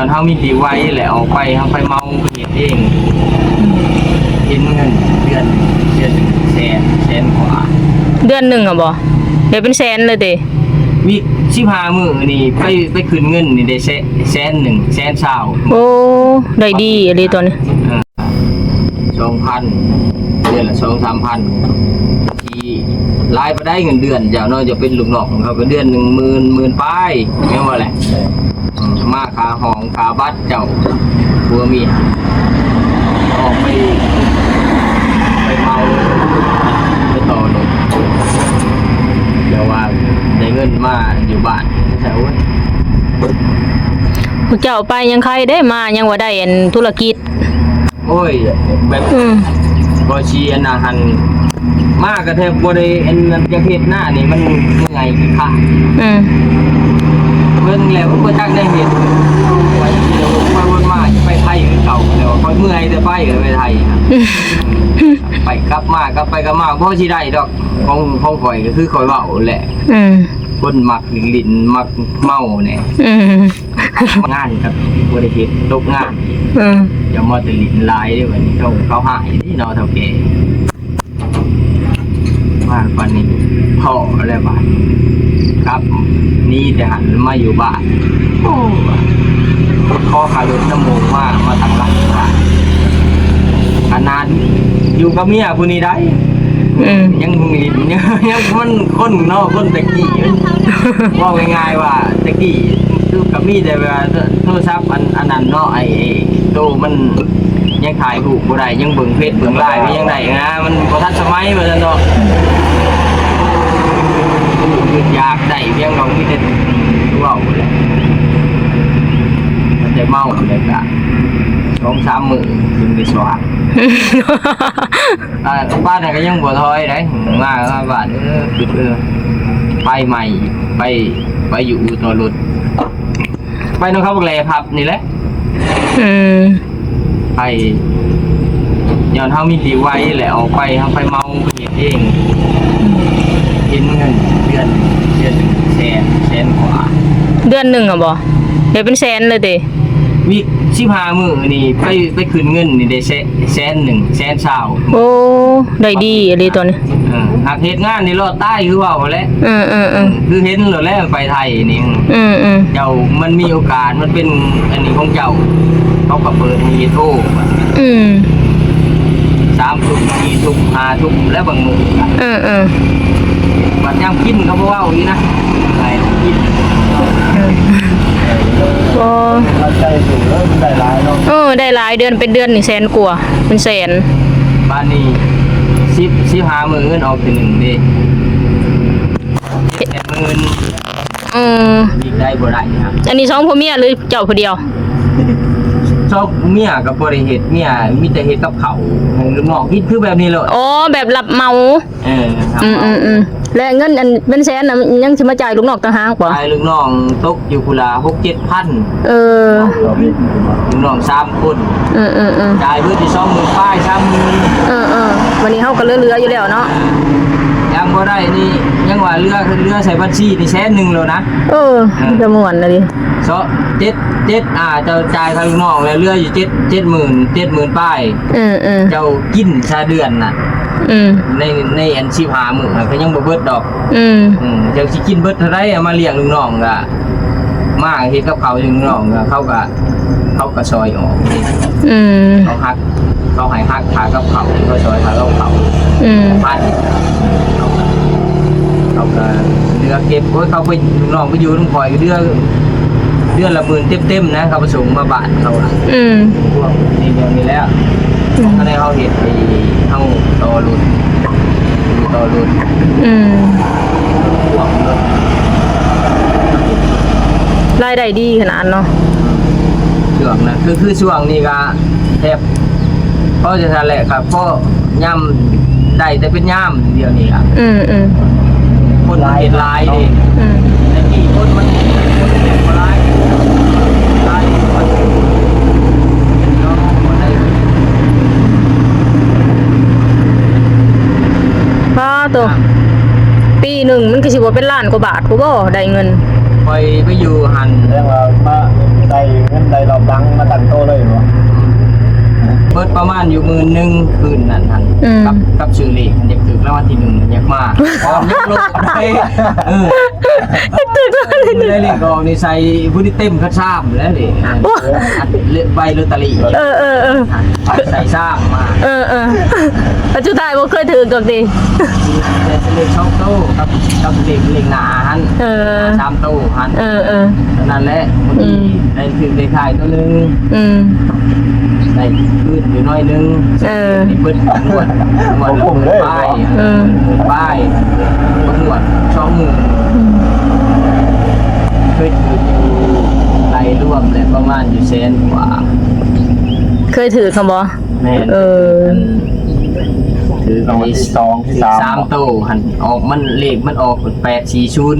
ย้อนเฮามีดีไว้แหละออกไปเฮาไปเมาไปเฮ็ดเองกินเงินเดือนเดือนแสนแสนกว่าเดือนหนึ่งอะบ่เดี๋ยวเป็นแสนเลยติวิ15มื้อนี่ไปไปคืนเงินนี่ได้แสนแสนหนึ่งแสนเช้าโอ้ได้ดีอะไรตัวนี้สองพันเดือนละสองสามพันที่รายไปได้เงินเดือนอย่างน้อยจะเป็นลูกหลอกของเขาก็เดือนหนึ่งหมื่นหมื่นป้ายไม่ว่าแหละอื มมาขาหองขาบัตรเจ้าบัวเมียออกไปไปเมาไปต่อรถเดี๋ยวว่าได้เงินมาอยู่บ้านแถวพวกเจ้าไปยังใครได้มายังว่าได้อันธุรกิจ โอ้ยแบบอืมบอชีอันอาหันมากกระเทบบริเอ็นจะเฮ็ดหน้านี่มันเมื่อยขี้ข้าอืม เบิ่งแล้วก็จักได้เห็นไว้เดี๋ยวมาวนมาจะไปไทยคือเก่าเดี๋ยวคอยเมื่อยแต่ไปก็ไปไทยครับไปกลับมากลับไปกลับมาบ่สิได้ดอกของของข่อยก็คือข่อยเว้าแหละอืมคนมักลิ้นมักเมาเนี่ยอืมงานครับบ่ได้เฮ็ดตกงานอืมอย่ามาแตลิ้นลายเด้อวันนี้เขาเขาหายที่เนาะเท่าแก่ว่าปานนี้พ่ออะไรบ้าน ครับนี่แต่หันมาอยู่บ้านโอ้ข้อขาหลุดน้ำมูกว่ามาทางหลังบ้านขนาดอยู่กับเมียผู้นี้ได้อืมยังลิ้นยังยังคนคนเนอกคนตะกี้ว่าง่ายๆว่าตะกี้คือกับมีแต่เวลาโทรศัพท์อันอันนั้นเนาะไอ้ไอ้โตมันยังถ่ายรูปบ่ได้ยังเบิ่งเฟซเบิ่งไลน์ไม่ยังได้นะมันบ่ทันสมัยว่าซั่นเนาะ อยากได้เพียงเรามีแต่เว้าเลยมันได้เมาเลยกะสองสามมือถึงได้สว่างอ่บ้านไหนก็ยังบัวทอยได้มาบ้านเออคือเออไปใหม่ไปไปอยู่ต่อรถไปน้องเขาบอกเลยครับ นี่แหละอืมไปย้อนเฮามีดีไว้แหละออกไปเฮาไปเมาไปเฮ็ดเองกินเงิน นแสนแสนกว่าเดือนหนึ่งอะบ่เดี๋ยวเป็นแสนเลยติวิสิบห้ามื้อนี่ไปไปคืนเงินนี่ได้แสนแสนหนึ่งแสนเช้าโอ้ได้ดีอะไรตัวนี้เออหากเฮ็ดงานนี่รอดใต้คือเว่าแหล้วอืมอืมอืมคือเห็นแล้วแหล้วไปไทยนี่อืมอืมเจ้ามันมีโอกาสมันเป็นอันนี้ของเจ้าเขาก็เปิดมีโทรอืมสามทุ่มสี่ทุ่มห้าทุ่มและบางมืออืมอืมบัดยามกินเขาบอกว่าอีนะอะไรกิน โอ้เราใจสูงแล้วได้หลายเนาะเออได้หลายเดือนเป็นเดือนนี่แสนกว่าเป็นแสนบ้านนี้สิบสิบห้าหมื่นออกทีหนึ่งดิเจ็ดแปดหมื่นอืมอีกได้บ่ได้ครับอันนี้สองพ่อเมียหรือเจ้าผู้เดียวชอบเมียกับบริเหตุเมียมีแต่เหตุกับเขาให้ลูกน้องคิดคือแบบนี้เลยอ๋อแบบรับเมาเออครับอืมอืมอืม และเงินอันเป็นแสนน่ะยังสิมาจ่ายลูกนอกต่างหากบ่ตายลูกน้องตกอยู่กุลาหกเจ็ดพันเออ ลูกน้องสามคนอืมอืมอืมจ่ายเพื่อที่สองหมื่นป้ายสามหมื่นเออเออวันนี้เฮาก็เหลือๆอยู่แล้วเนาะยังบ่ได้นี่ยังว่าเรือเรือใส่บัญชีนี่แสนหนึ่งแล้วนะเออมันจะม่วนนะดิเซาะเจ็ดเจ็ดอ่าเจ้าจ่ายทางลูกน้องแล้วเรืออยู่เจ็ดเจ็ดหมื่นเจ็ดหมื่นป้ายอืมอืมเจ้ากินชาเดือนน่ะอืม ในในอันชีพหาหมื่นก็ยังบ่เบิดดอก อืมอืมเจ้าสิกินเบิดเท่าไรเอามาเลี้ยงลูกน้องก็มาเฮ็ดกับเขาวให้ลูกน้องก็เขาก็เขาก็ซอยออกอืมเขาหักเขาให้หักขากับเขาเขาซอยขากับเขาอืมพันเขาก็เขาก็เรือเก็บโอ้ยเขาไปลองไปอยู่น้ำคอยก็เดือนเดือนละหมื่นเต็มๆนะเขาไปส่งมาบาทเขาอะอืมพวกนี้เดียวนี้แล้ว เขาได้เขาเห็นไปเขาต่อรุ่นอยู่ต่อรุ่นอืมพวกรถรายได้ดีขนาดเนาะช่วงนะคือคือช่วงนี้ก็แทบเพราะจะทะเลครับเพราะย่ำได้แต่เป็นย่ำเดียวนี้ครับอืมอืมคนมันเห็นหลายดิอืมแต่กี่คนมัน ตัว ปีหนึ่งมันก็สิบ่เป็นล้านกว่าบาทกูก็ได้เงินไปไปอยู่หัน เรื่องเรามาได้เงินได้รอบดังมาตั้งโตะ นอยู่หมื่นหนึ่งคืนนั้นทันอืม กับกับชื่อเลขมันอยากถึงแล้ววันที่หนึ่งอยากมาพร้อมยักโลกได้เออไม่ได้เลขออกนี่ใส่ผู้ที่เต็มกระชามแล้วเลยเลขใบลอตเตอรี่เออเออเออใส่สร้างมาเออเออปัจจุบันบ่เคยถือกับดิแต่เลขช่องโต้กับกับเลขเลขหนาหันเออ สามโต้หัน เออเออ นั่นแหละบางทีได้ถึงได้ขายตัวหนึงอืม ได้ขึ้นอยู่น้อยนึงเออนี่เปิดนวดนวดละหมื่นป้ายอืมหมื่นป้ายนวดสองหมื่นเคยถืออยู่รายรวมเลยประมาณอยู่แสนกว่า เคยถือคำบ่แม่นเออถือรางวัลที่สองที่สามสามโตหันออกมันเลขมันออกแปดสี่ชุน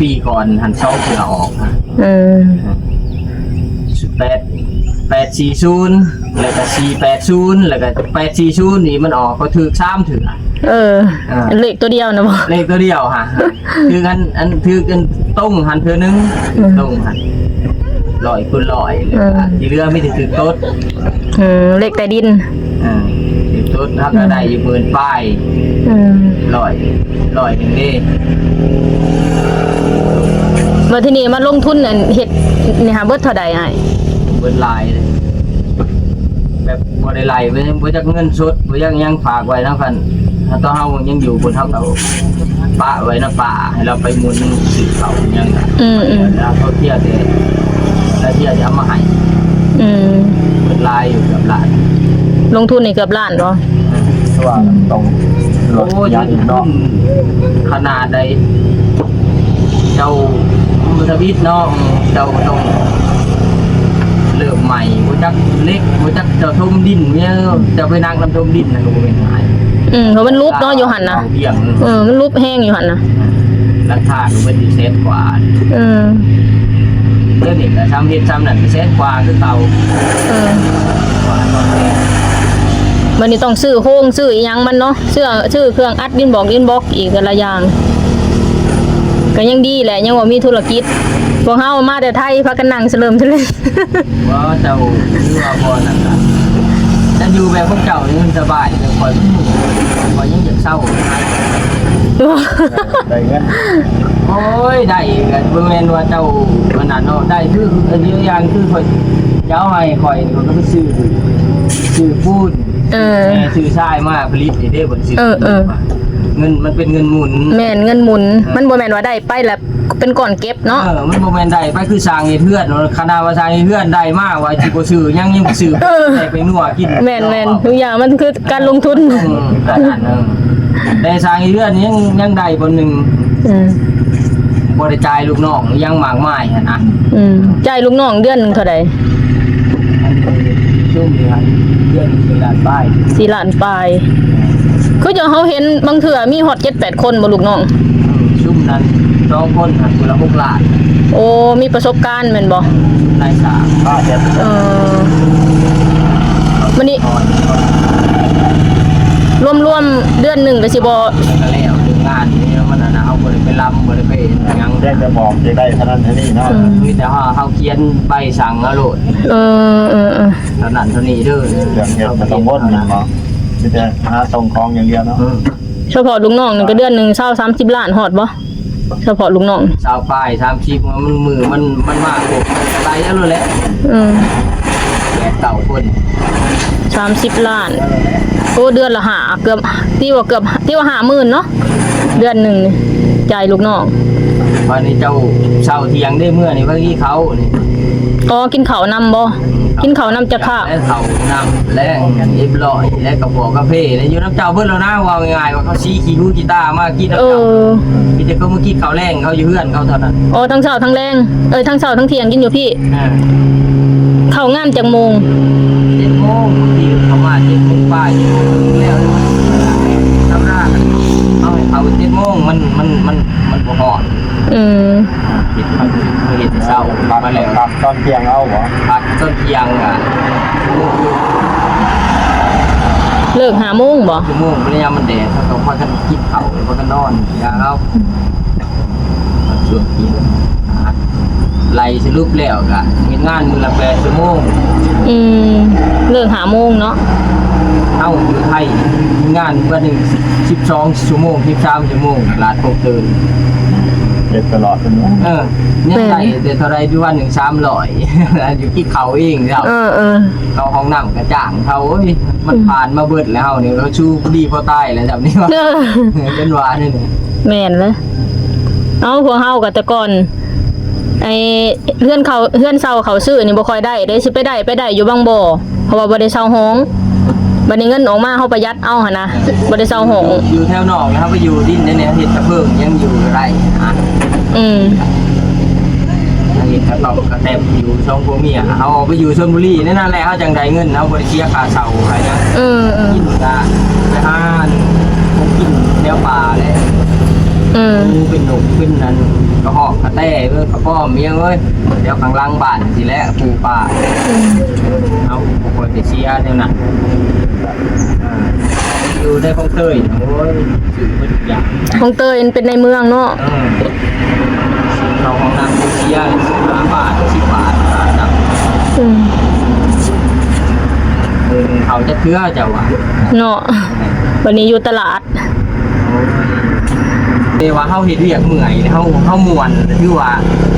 ปีก่อนหันสองเถื่อออกฮะเออแปด แปดสี่ศูนย์แล้วก็สี่แปดศูนย์แล้วก็แปดสี่ศูนย์นี่มันออกก็ถือสามเถื่อเอออ่าเลขตัวเดียวนะบ่ เลขตัวเดียวฮะ คือกันอันคือกันต้งหันเธอนึงอืมต้งหันลอยคุณลอยเลยอะอืม ที่เรือไม่ได้ถือต้นอืมเลขใต้ดิน อ่าถือต้นถ้าก็ได้อยู่หมื่นป้ายอืมลอยลอยหนึ่งเด้ว่าที่นี่มาลงทุนอันเฮ็ดนี่หาเบิดเท่าใดอ้าย เบิดลายเลยแบบบ่ได้ไล่บ่บ่จักเงินสดบ่จักหยังฝากไว้นะพันถ้าต้องเฮายังอยู่บนเฮาก็ปะไว้นะป่าให้เราไปหมุนสิเขาหยังอะอืมอืมแล้วเขาเที่ยวแต่แล้วเที่ยวจะเอามาให้อืมเบิดลายอยู่กับหลานลงทุนนี่เกือบล้านบ่สว่างตรงรโอ้ถยยันขึ้นเนาะขนาดใดเจ้ามุทวิทย์เนาะเจ้าต้องเริ่ มใหม่บ่จักเล็กบ่จักเจ้าทมดินเนี่ยเจ้าไปนั่งนำทมดินนะก็บ่เป็นหายอืมเพราะมันรูปเนาะอยู่หั่นนะเบี่ยงเออมันรูปแห้งอยู่หั่นนะราคาก็เป็นอยู่เซตกว่าอืมเรื่องนี้ก็ทำเฮ็ดทำนั่นก็เซตกว่าคือเก่าเออกว่าตอนนี้มันนี่ต้องซื้อโฮงซื้ออีหยังมันเนาะซื้อซื้อเครื่องอัดดินบอกดินบล็อกอีกแต่ละอย่าง ก็ยังดีแหละยังว่ามีธุรกิจพวกเฮามาแต่ไทยพากันนั่งเสลิมเสลยว่าเจ้าคือว่าบ่นั่นน่ะจะอยู่แบบพวกเจ้านี่มันสบายแต่คอยคอยยังอยากเศร้าได้เงินโอ้ยได้กันบ่แม่นว่าเจ้าขนาดเนาะได้คืออันเดียวอย่างคือคอยเจ้าให้คอยนี่ก็ไปซื้อซื้อปูนเออแม่ซื้อทรายมาผลิตนี่ได้บ่ซื้อเออเออ เงินมันเป็นเงินหมุน แม่นเงินหมุน มันบ่แม่นว่าได้ไปแล้วเป็นก่อนเก็บเนาะเออมันบ่แม่นได้ไปคือสร้างให้เพื่อนคณะว่าสร้างให้เพื่อนได้มากว่าสิบ่ซื้อยังยังบ่ซื้อเออได้ไปนัวกินแม่นแม่นทุกอย่างมันคือการลงทุนอืมอันนั้นเออได้สร้างให้เพื่อนยังยังได้บนหนึงอืมบ่ได้จ่ายลูกน้องยังมากมายหั่นนะอืมจ่ายลูกน้องเดือนหนึงเท่าใดอันนี้ชุ่มนี่ครับเดือนสี่ล้านป้าย4ล้านปลาย คือจังเฮาเห็นบางเทื่อมีฮอด7-8คนบ่ลูกน้อง ชุ่มนั้นสองคนหันคนละหกล้านโอ้มีประสบการณ์แม่นบ่นายสามป้าเจ็ดเออวันนี้ก่อนรวมๆเดือนหนึงก็สิบ่แล้วก็แล้วถึงงานนี่มันน่ะนะเอาบ่ได้ไปลำบ่ได้ไปหยังแจ้งจะบอกจะได้เท่านั้นเท่านี้เนาะมีแต่ว่าเฮาเขียนใบสั่งเอาโลดเออเออเออ เท่านั้นเท่านี้เด้อเรื่องเงินมันต้องวนนะเนาะ มีแต่หาส่งของอย่างเดียวเนาะอืมเฉพาะลูกน้องนี่ก็เดือนหนึง20 30ล้านฮอดบ่เฉพาะลูกน้องสาวป้าย30มันมือมันมันมากโอ้มันก็ไหลเอาโลดแหละอืมแปดเก้าคน30ล้านโอ้เดือนละหาเกือบที่ว่าเกือบที่ว่าหาหมื่นเนาะเดือนหนึ่งนี่จ่ายลูกน้องวันนี้เจ้าเช้าเที่ยงได้เมื่อนี่ว่ากี้เขานี่อ๋อกินข้าวนำบ่ กินข้าวนำจะข้าวและเขานำและเรียบร้อยและกระบอกกาแฟและอยู่น้ำเจ้าเพิ่นแล้วนะว่าง่ายๆว่าเขาซีขี้หูกีตาร์มากินน้ำเอเจ้าอมีแต่เขามากินข้าวแรงเขาอยู่เพื่อนเขาเท่านั้นอ๋อทั้งเช้าทั้งแรงเอ้ยทั้งเช้าทั้งเที่ยงกินอยู่พี่อ่าเข้างานจังโมง เจ็ดโมงที่เขามาเจ็ดโมงป้ายเจ็ดโมงแล้วทำหน้ากันเอาให้เขาเจ็ดโมงมันมันมันมันบ่ฮอด อืม ผิดมันคือเห็นเช้ารับมาแล้วรับตอนเที่ยงเอาเหรอพักต้นเที่ยงอะเลิกหาโมงบ่ชั่วโมงระยะมันแดดเขาก็พากันกินเขาพากันนอนยาเขาช่วงกินไล่สรุปแล้วก็เฮ็ดงานมื้อละแปดชั่วโมงอืมเลิกหาโมงเนาะเอ้าอยู่ไทยงานวันหนึ่ง12ชั่วโมง13ชั่วโมงลาดพกตื่น เด็ดตลอดเป็นว่าเออเนี่ยได้แต่เท่าไรด้วยวันหนึ่ง300อยู่ที่เขาเองแล้วเออเออเขาห้องน้ำกระจ่างเขาเอ้ยมันผ่านมาเบิดแล้วเนี่ยเขาชูดีพอตายแล้วแบบนี้ว่าเออเป็นหวานนี่นี่แม่นเลยเอาพวกเฮากับแต่ก่อนไอ้เพื่อนเขาเพื่อนเซาเขาซื้อนี่บ่ค่อยได้ได้สิไปได้ไปได้อยู่บางบ่อเพราะว่าบ่ได้เซาห้อง บัดนี้เงินออกมาเฮาประหยัดเอาหั่นนะบ่ได้เซาห้องอยู่แถวนอกนะครับไปอยู่ดินในเนี่ยเห็ดกระเพิ่งยังอยู่ไรอะอืมเห็ดกระตอบกระแตบอยู่ช่องพวกเมียเขาเอาไปอยู่ชลบุรีนั่นแหละเขาจังได้เงินเขาบริเชียค่าเช่าอะไรนะเออเออกินกะไปห้านคงกินแนวป่าเลยอืมงูเป็นหนุกเป็นนั่นกระหอกกระแต้เอ้ยกระป้อมเมียเอ้ยเดี๋ยวข้างล่างบ้านสิแหละปูป่าเอาบุคคล ไปเชียร์เนี่ยนะอ่าอยู่ได้คงเตยโอ้ยสื่อเป็นทุกอย่างของเตยมันเป็นในเมืองเนาะ เออเราของนางไปเชียร์สิบห้าบาทสิบบาทจับอืมเออเขาจะเทื่อจะว่า เนาะ วันนี้อยู่ตลาด เดว่าเฮาเฮ็ดเวียกเมื่อยเฮาเฮามวนคือว่า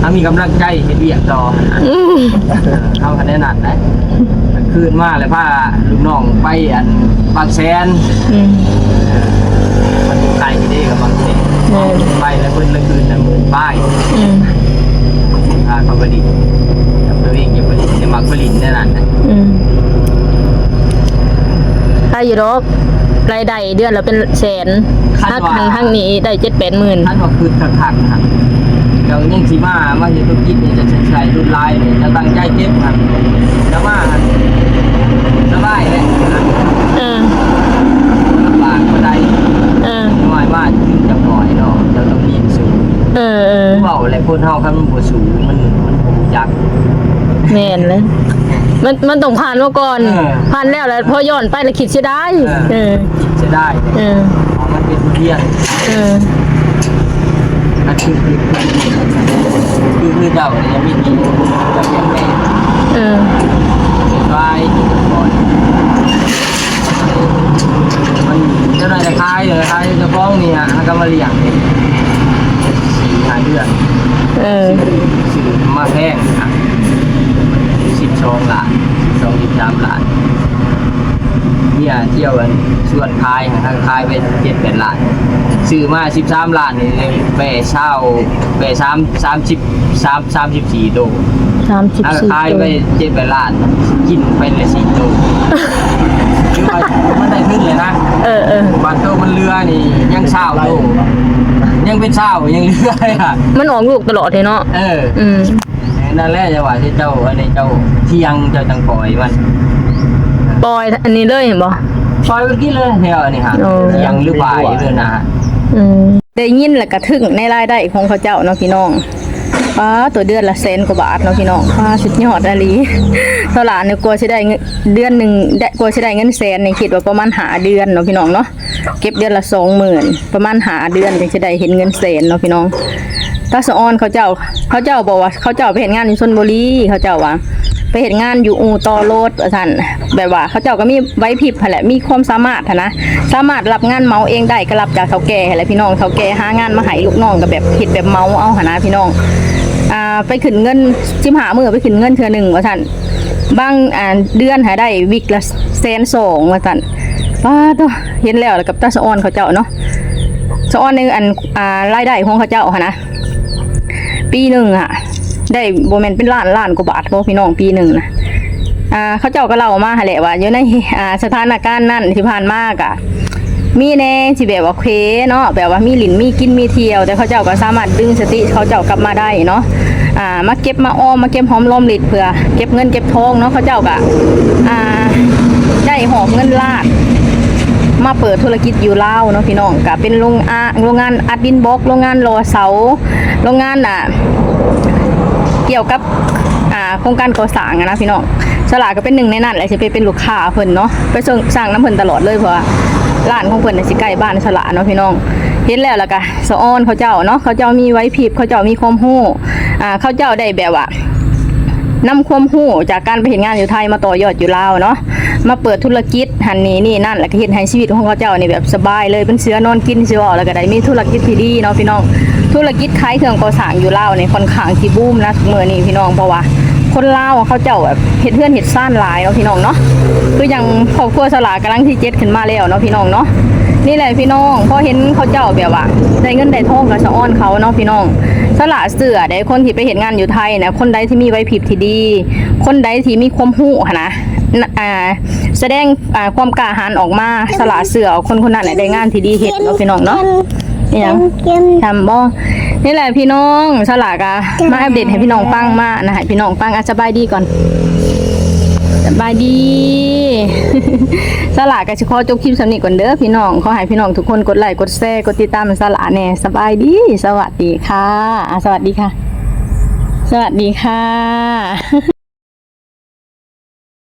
ถ้ามีกำลังใจเฮ็ดเวียกต่อนะอืมเฮาคะแนนนั่นนะ คืนมาเลยพาลูกน้องไปอันบางแสนอืมมันอยู่ไกลที่เด้กับบางแสนอืมไปแล้วเพิ่นละคืนน่ะหมื่นป้าย อืมพาเขาไปดินกับตัวเองอย่าไปดินจะมักไปดินแน่นั่นนะอืมถ้าอยู่ดอกรายได้เดือนละเป็นแสนถ้าทางทางนี้ได้เจ็ดแปดหมื่นท่านบอกคือขักขักครับเจ้ายิ่งสีมามาเห็นธุรกิจนี่จะใช้รุ่นลายเนี่ยจะตั้งใจเก็บครับจะมาครับสบายเลยครับ เออ ลำบากก็ได้ เออ น้อยมากถึงจะปล่อยเนาะเราต้องยินสูง เออเออ เบาอะไรคนเฮาคันมันบ่สูงมันมันบ่ยักษ์ แม่นเลย มันมันต้องผ่านมาก่อน เออ ผ่านแล้วแล้วพอย้อนไปแล้วคิดเสียดายเอเอออเสียได้เอเนี่ยอเพราะมันเป็นทุเรียนเออนั่นคือคือคือคือเจ้าเนี่ยยังมีกินจะเลี้ยงแม่เออเป็นไว้ก่อนมันเจะได้จะคายเลยคายเจะฟ้าของนี่ฮะก็มาเลี้ยงเนี่ยสี่ห้าเดือนเออซื้อมาแพงอะ สิบสองล้านสิบสองสิบสามล้านเนี่ยเที่ยวกันส่วนคายนะครับคายไปเจ็ดแปดล้านซื้อมาสิบสามล้านนี่แปรเช่าแปรสามสามสิบสามสามสิบสี่โตสามสิบถ้าสี่ขายตัวไปเจ็ดแปดล้านกินไปเลยสี่โตคือว่ามันได้ขึ้นเลยนะเออเออบางโตมันเรือนี่ยังเช่าโตยังเป็นเช่ายังเรือเลยอะมันออกลูกตลอดเลยเนาะเอออืม นั่นแหละจังหวะที่เจ้าอันนี้เจ้าเที่ยงเจ้าจังปล่อยมันปล่อยอันนี้เลยเห็นบ่ปล่อยเมื่อกี้เลยเที่ยวนี่ฮะโอ้เที่ยงหรือบ่ายเลยนะฮะอืมได้ยินแล้วก็ถึงในรายได้ของเขาเจ้าเนาะพี่น้องป้าตัวเดือนละแสนกว่าบาทเนาะพี่น้องป้าสุดยอดอะลีเท่าหลานเนี่ยกลัวสิได้เงินเดือนหนึ่งได้กลัวสิได้เงินแสนนี่คิดว่าประมาณหาเดือนเนาะพี่น้องเนาะเก็บเดือนละสองหมื่นประมาณหาเดือนถึงจะได้เห็นเงินแสนเนาะพี่น้อง ตาสะออนเขาเจ้า เขาเจ้าบอกว่า เขาเจ้าไปเห็นงานอยู่ชนบุรีเขาเจ้าว่าไปเห็นงานอยู่อู่ต่อรถว่าสันแบบว่าเขาเจ้าก็มีไว้พริบแหละมีความสามารถนะสามารถรับงานเมาเองได้ก็รับจากเฒ่าแก่แหละพี่น้องเฒ่าแก่หางานมาให้ลูกน้องก็แบบเฮ็ดแบบเมาเอาหนะพี่น้องอ่าไปขึ้นเงินจิมหามือไปขึ้นเงินเทือหนึ่งว่าซั่นบางอ่าเดือนหาได้วิกละแสนสองว่าซั่นป้าตัวเห็นแล้วกับตาสะออนเขาเจ้าเนาะสะออนในอันอ่ารายได้ของเขาเจ้าหั่นนะ ปีหนึ่งอะได้โบแมนเป็นล้านล้านกว่าบาทพวกพี่น้องปีหนึ่งนะอ่าเขาเจ้าก็เล่ามาแหละว่าอยู่ในอ่าสถานการณ์นั่นที่ผ่านมากอะมีแน่ที่แบบว่าเคเนาะแบบว่ามีหลินมีกินมีเที่ยว แต่เขาเจ้าก็สามารถดึงสติเขาเจ้ากลับมาได้เนาะอ่ามาเก็บมาอ้อมมาเก็บหอมรอมริดเพื่อ เก็บเงินเก็บทองเนาะเขาเจ้าก็อ่าได้หอบเงินลาด มาเปิดธุรกิจอยู่ลาวเนาะพี่น้องก็เป็นโรงอาโรงงานอัดดินบล็อกโรงงานรอเสาโรงงานอะเกี่ยวกับอ่าโครงการก่อสร้างนะพี่น้องสลากก็เป็นหนึ่งในนั้นแหละสิไปเป็นลูกค้าเพิ่นเนาะไปส่งสร้างน้ำเพิ่นตลอดเลยเพราะว่าร้านของเพิ่นน่ะสิใกล้บ้านสลาเนาะพี่น้องเห็นแล้วล้วก็สะอ้อนเขาเจ้าเนาะเขาเจ้ามีไว้พริบเขาเจ้ามีความรู้อ่าเขาเจ้าได้แบบว่า นำความรู้จากการไปเห็นงานอยู่ไทยมาต่อยอดอยู่ลาวเนาะมาเปิดธุรกิจหันนี้นี่นั่นแล้วก็เฮ็ดให้ชีวิตของเขาเจ้านี่แบบสบายเลยเป็นเสือนอนกินเสือออกแล้วก็ได้มีธุรกิจที่ดีเนาะพี่น้องธุรกิจขายเครื่องก่อสร้างอยู่ลาวนี่ค่อนข้างที่บูมนะทุกมื้อนี้พี่น้องเพราะว่าคนลาวเขาเจ้าแบบเฮ็ดเฮือนเฮ็ดซ่านหลายเนาะพี่น้องเนาะคืออย่างครอบครัวสลากำลังที่เจ็ดขึ้นมาแล้วเนาะพี่น้องเนาะนี่แหละพี่น้องพอเห็นเขาเจ้าแบบว่าได้เงินได้ทองก็สะอ้อนเขาเนาะพี่น้อง สละเสือได้คนที่ไปเห็นงานอยู่ไทยนะคนใดที่มีไว้พริบที่ดี คนใดที่มีความหู้หั้นนะน่ะอ่าแสดงอ่าความกล้าหาญออกมาสละเสือคนคนนั้นน่ะได้งานที่ดีเฮ็ดเนาะพี่น้องเนาะนี่หยังทำบ่นี่แหละพี่น้องสลากอะมาอัปเดตให้พี่น้องฟังมานะให้พี่น้องฟังอะสบายดีก่อนส บายดี สลากก็สิขอจบคลิปสำนี้ก่อนเด้อพี่น้องขอให้พี่น้องทุกคนกดไลค์กดแชร์กดติดตามสลาแน่สบายดี สวัสดีค่ะ สวัสดีค่ะ สวัสดีค่ะ